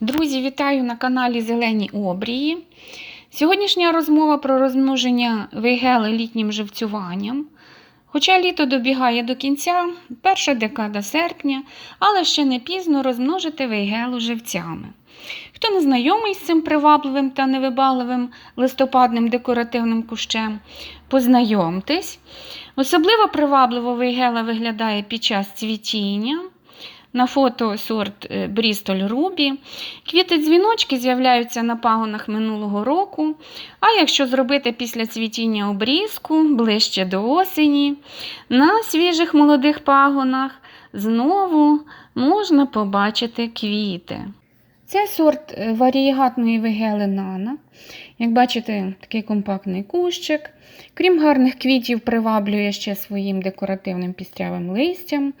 Друзі, вітаю на каналі Зелені Обрії. Сьогоднішня розмова про розмноження вейгели літнім живцюванням. Хоча літо добігає до кінця, перша декада серпня, але ще не пізно розмножити вейгелу живцями. Хто не знайомий з цим привабливим та невибагливим листопадним декоративним кущем, познайомтесь. Особливо привабливо вейгела виглядає під час цвітіння. На фото сорт е, Брістоль Рубі. Квіти дзвіночки з'являються на пагонах минулого року. А якщо зробити після цвітіння обрізку ближче до осені, на свіжих молодих пагонах знову можна побачити квіти. Це сорт е, варієгатної вигели Нана. Як бачите, такий компактний кущик. Крім гарних квітів, приваблює ще своїм декоративним пістрявим листям.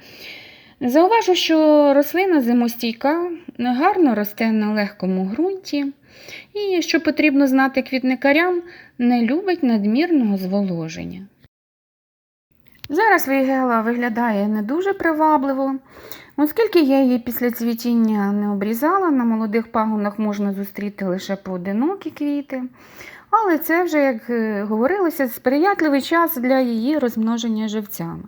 Зауважу, що рослина зимостійка гарно росте на легкому ґрунті і, що потрібно знати квітникарям, не любить надмірного зволоження. Зараз вейгела виглядає не дуже привабливо, оскільки я її після цвітіння не обрізала, на молодих пагонах можна зустріти лише поодинокі квіти. Але це вже, як е, говорилося, сприятливий час для її розмноження живцями.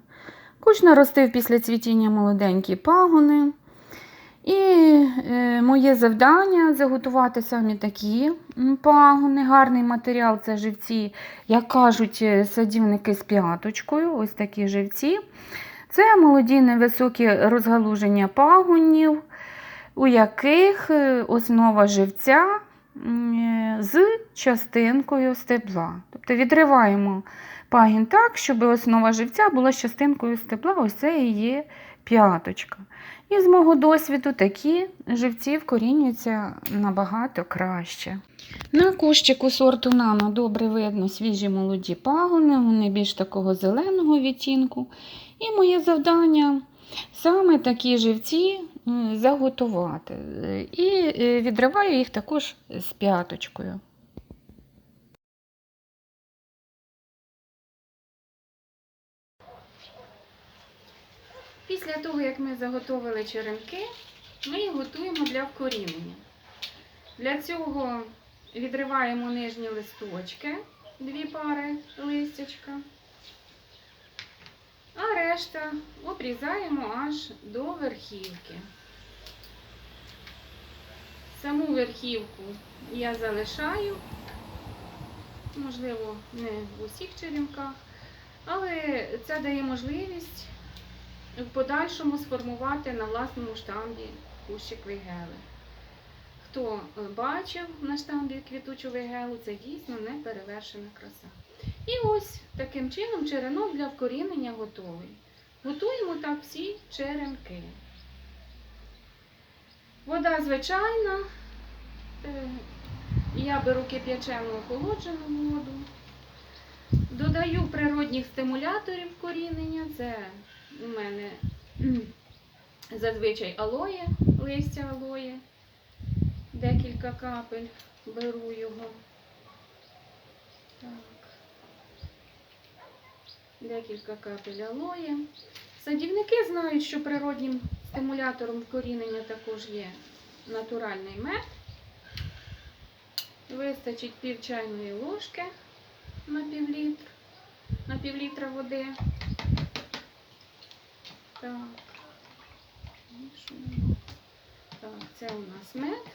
Куч наростив після цвітіння молоденькі пагони. І е, моє завдання заготувати самі такі пагони. Гарний матеріал це живці, як кажуть е, садівники з п'яточкою. Ось такі живці. Це молоді невисокі розгалуження пагонів, у яких е, основа живця з частинкою стебла. Тобто відриваємо пагін так, щоб основа живця була частинкою стебла, ось це і є п'яточка. І з мого досвіду такі живці вкорінюються набагато краще. На кущику сорту нано добре видно свіжі молоді пагони, вони більш такого зеленого відтінку. І моє завдання саме такі живці заготувати. І відриваю їх також з п'яточкою. Після того, як ми заготовили черенки, ми їх готуємо для вкорінення. Для цього відриваємо нижні листочки, дві пари листячка, а решта обрізаємо аж до верхівки. Саму верхівку я залишаю, можливо, не в усіх черенках, але це дає можливість в подальшому сформувати на власному штамбі кущик вейгели. Хто бачив на штамбі квітучу вейгелу, це дійсно неперевершена краса. І ось таким чином черенок для вкорінення готовий. Готуємо так всі черенки. Вода звичайна. Е, Я беру кип'ячену охолоджену воду. Додаю природних стимуляторів вкорінення. Це у мене зазвичай алоє, листя алоє, декілька капель беру його. Так. Декілька капель алоє. Садівники знають, що природнім стимулятором вкорінення також є натуральний мед. Вистачить пів чайної ложки на пів літра, на пів літра води. Так. Так, це у нас мед.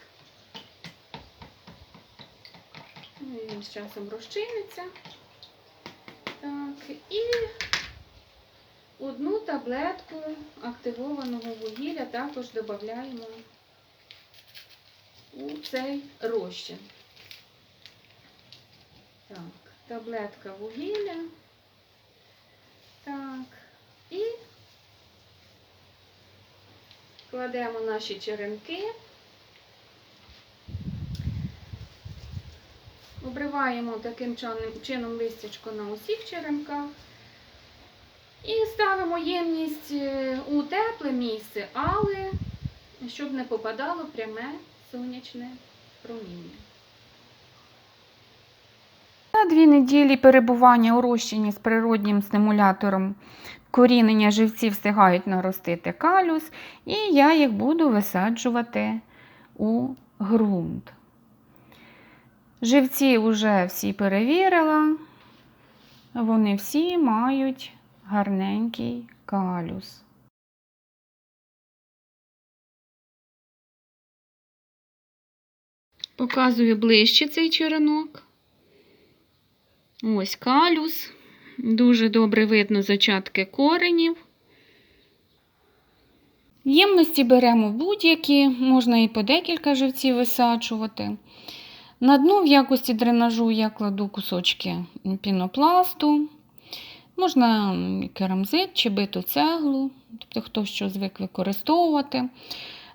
Ну, Він з часом розчиниться. Так, і одну таблетку активованого вугілля також додаємо у цей розчин. Так, таблетка вугілля. Так, і кладемо наші черенки, обриваємо таким чином- листячко на усіх черенках і ставимо ємність е, у тепле місце, але щоб не попадало пряме сонячне проміння. За дві неділі перебування у розчині з природнім стимулятором корінення живці встигають наростити калюс, і я їх буду висаджувати у ґрунт. Живці вже всі перевірила. Вони всі мають гарненький калюс. Показую ближче цей черенок. Ось калюс. Дуже добре видно зачатки коренів. Ємності беремо будь-які, можна і по декілька живців висаджувати. На дно в якості дренажу я кладу кусочки пінопласту. Можна керамзит чи биту цеглу, тобто хто що звик використовувати.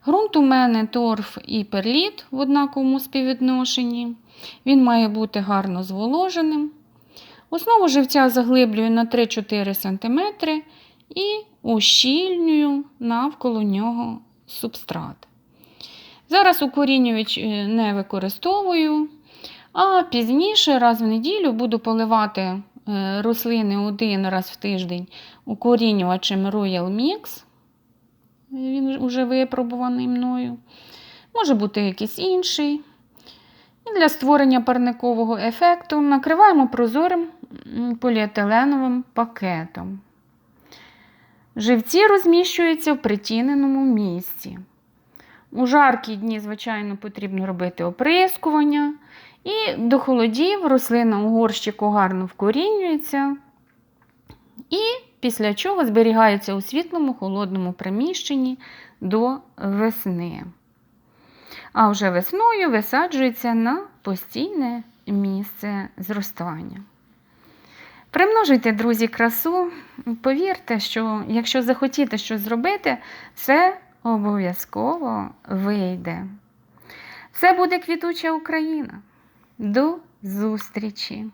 Ґрунт у мене торф і перліт в однаковому співвідношенні. Він має бути гарно зволоженим. Основу живця заглиблюю на 3-4 см і ущільнюю навколо нього субстрат. Зараз укорінювач е, не використовую, а пізніше раз в неділю буду поливати е, рослини один раз в тиждень укорінювачем Royal Mix. Він вже випробуваний мною. Може бути якийсь інший. І для створення парникового ефекту накриваємо прозорим поліетиленовим пакетом. Живці розміщуються в притіненому місці. У жаркі дні, звичайно, потрібно робити оприскування. І до холодів рослина у горщику гарно вкорінюється. І після чого зберігається у світлому холодному приміщенні до весни. А вже весною висаджується на постійне місце зростання. Примножуйте, друзі, красу. Повірте, що якщо захотіте щось зробити, це обов'язково вийде. Це буде квітуча Україна. До зустрічі!